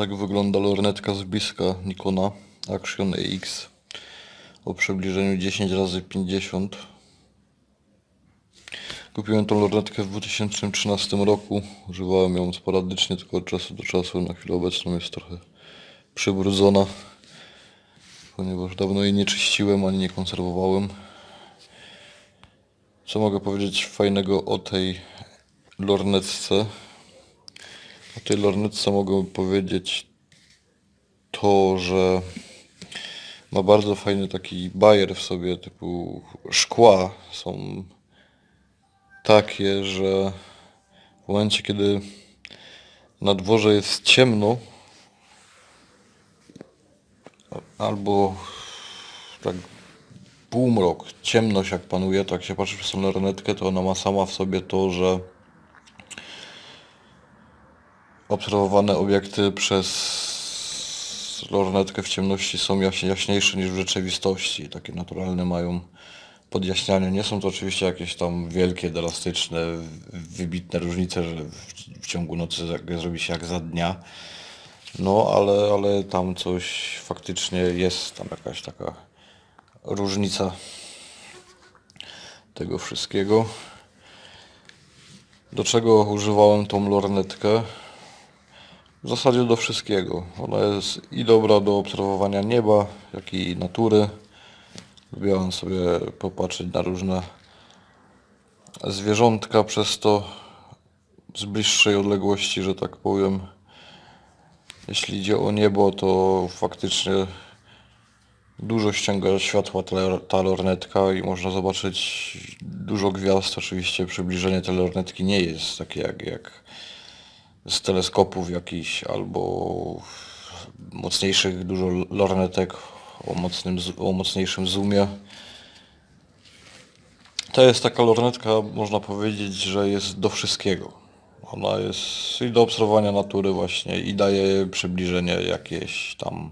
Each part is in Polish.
Tak wygląda lornetka z bliska Nikona Action EX o przybliżeniu 10 razy 50 Kupiłem tą lornetkę w 2013 roku. Używałem ją sporadycznie, tylko od czasu do czasu. Na chwilę obecną jest trochę przybrudzona, ponieważ dawno jej nie czyściłem ani nie konserwowałem. Co mogę powiedzieć fajnego o tej lornetce? O tej lornetce mogę powiedzieć? To, że ma bardzo fajny taki bajer w sobie, typu szkła są takie, że w momencie, kiedy na dworze jest ciemno, albo tak półmrok, ciemność jak panuje, to jak się patrzy przez tą lornetkę, to ona ma sama w sobie to, że obserwowane obiekty przez lornetkę w ciemności są jaś- jaśniejsze niż w rzeczywistości. Takie naturalne mają podjaśnianie. Nie są to oczywiście jakieś tam wielkie, drastyczne, wybitne różnice, że w, ciągu nocy zrobi się jak za dnia. No, ale, ale tam coś faktycznie jest, tam jakaś taka różnica tego wszystkiego. Do czego używałem tą lornetkę? W zasadzie do wszystkiego. Ona jest i dobra do obserwowania nieba, jak i natury. Lubiłem sobie popatrzeć na różne zwierzątka przez to z bliższej odległości, że tak powiem. Jeśli idzie o niebo, to faktycznie dużo ściąga światła ta, lornetka i można zobaczyć dużo gwiazd. Oczywiście przybliżenie tej lornetki nie jest takie jak, jak z teleskopów jakichś albo mocniejszych dużo lornetek o, mocnym, o mocniejszym zoomie. To jest taka lornetka, można powiedzieć, że jest do wszystkiego. Ona jest i do obserwowania natury właśnie i daje przybliżenie jakieś tam.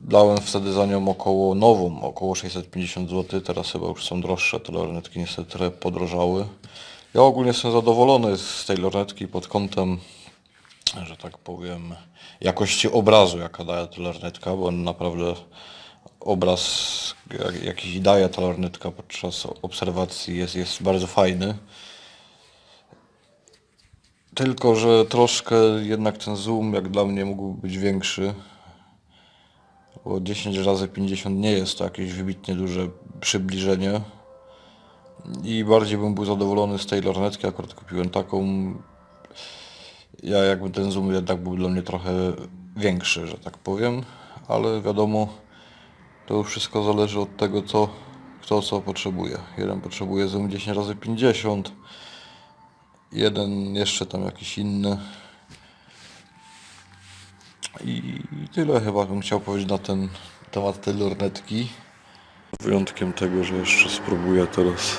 Dałem wtedy za nią około nową, około 650 zł, teraz chyba już są droższe, te lornetki niestety podrożały. Ja ogólnie jestem zadowolony z tej lornetki pod kątem, że tak powiem, jakości obrazu, jaka daje ta lornetka, bo naprawdę obraz, jak- jaki daje ta lornetka podczas obserwacji jest, jest bardzo fajny. Tylko, że troszkę jednak ten zoom jak dla mnie mógł być większy. Bo 10 razy 50 nie jest to jakieś wybitnie duże przybliżenie. I bardziej bym był zadowolony z tej lornetki, akurat kupiłem taką. Ja jakby ten zoom jednak był dla mnie trochę większy, że tak powiem. Ale wiadomo, to już wszystko zależy od tego, co kto co potrzebuje. Jeden potrzebuje zoom 10 razy 50 jeden jeszcze tam jakiś inny. I i tyle chyba bym chciał powiedzieć na ten temat tej lornetki. Wyjątkiem tego, że jeszcze spróbuję teraz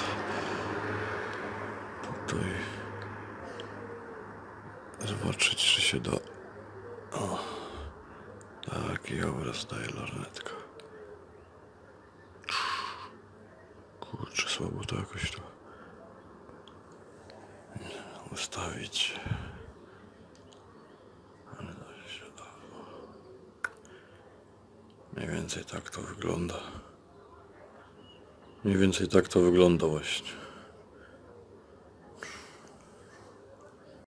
tutaj zobaczyć, czy się da. O, taki obraz daje lornetka. Kurczę, słabo to jakoś to ustawić. Ale to się da. Mniej więcej tak to wygląda. Mniej więcej tak to wygląda właśnie.